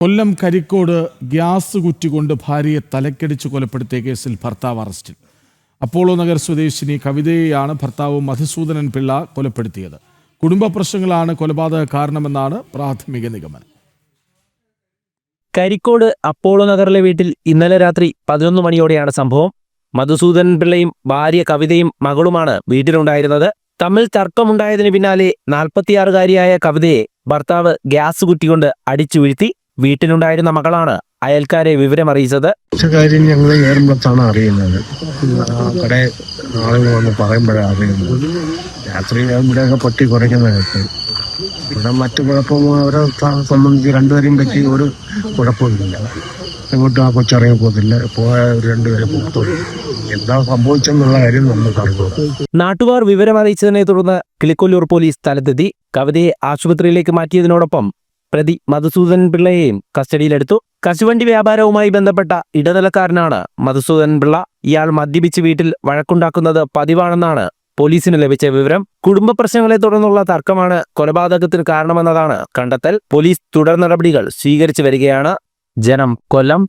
കൊല്ലം Karikode gas കുറ്റികൊണ്ട് ഭാര്യയെ തലക്കടിച്ച് കൊലപ്പെടുത്തിയ കേസിൽ ഭർത്താവ് അറസ്റ്റിൽ. അപ്പോളോ നഗർ സ്വദേശിനി കവിതയെയാണ് ഭർത്താവ് മധുസൂദനൻ പിള്ള കൊലപ്പെടുത്തിയത്. കുടുംബ പ്രശ്നങ്ങളാണ് കൊലപാതക കാരണമെന്നാണ് പ്രാഥമിക നിഗമനം. കരിക്കോട് അപ്പോളോ നഗറിലെ വീട്ടിൽ ഇന്നലെ രാത്രി പതിനൊന്ന് മണിയോടെയാണ് സംഭവം. മധുസൂദനൻ പിള്ളയും ഭാര്യ കവിതയും മകളുമാണ് വീട്ടിലുണ്ടായിരുന്നത്. തമ്മിൽ തർക്കമുണ്ടായതിനു പിന്നാലെ നാൽപ്പത്തിയാറുകാരിയായ കവിതയെ ഭർത്താവ് ഗ്യാസ് കുറ്റികൊണ്ട് അടിച്ചു വീഴ്ത്തി വീട്ടിലുണ്ടായിരുന്ന മകളാണ് അയൽക്കാരെ വിവരമറിയിച്ചത്. അറിയിച്ചത് കാര്യം ഞങ്ങൾ ഏറുമ്പത്താണ് അറിയുന്നത് അവിടെ ആളുകൾ വന്ന് പറയുമ്പോഴാണ് അറിയുന്നത്. രാത്രി ഇവിടെയൊക്കെ പൊട്ടി കുറയ്ക്കുന്ന കേട്ട്. ഇവിടെ മറ്റു കുഴപ്പമോ അവരെ സംബന്ധിച്ച് രണ്ടുപേരെയും പറ്റി ഒരു കുഴപ്പമില്ല. എങ്ങോട്ടും ആ കൊച്ചിറങ്ങി പോകത്തില്ല. പോയ രണ്ടുപേരെ പുറത്തുപോയി എന്താ സംഭവിച്ചെന്നുള്ള കാര്യം നമുക്ക് അറിഞ്ഞു നാട്ടുകാർ വിവരമറിയിച്ചതിനെ തുടർന്ന് കിളിക്കൊല്ലൂർ പോലീസ് സ്ഥലത്തെത്തി. കവിതയെ ആശുപത്രിയിലേക്ക് മാറ്റിയതിനോടൊപ്പം പ്രതി മധുസൂദൻ പിള്ളയെയും കസ്റ്റഡിയിലെടുത്തു. കശുവണ്ടി വ്യാപാരവുമായി ബന്ധപ്പെട്ട ഇടനിലക്കാരനാണ് മധുസൂദൻ പിള്ള. ഇയാൾ മദ്യപിച്ച് വീട്ടിൽ വഴക്കുണ്ടാക്കുന്നത് പതിവാണെന്നാണ് പോലീസിന് ലഭിച്ച വിവരം. കുടുംബ പ്രശ്നങ്ങളെ തുടർന്നുള്ള തർക്കമാണ് കൊലപാതകത്തിന് കാരണമെന്നതാണ് കണ്ടെത്തൽ. പോലീസ് തുടർ നടപടികൾ സ്വീകരിച്ചു വരികയാണ്. ജനം കൊല്ലം.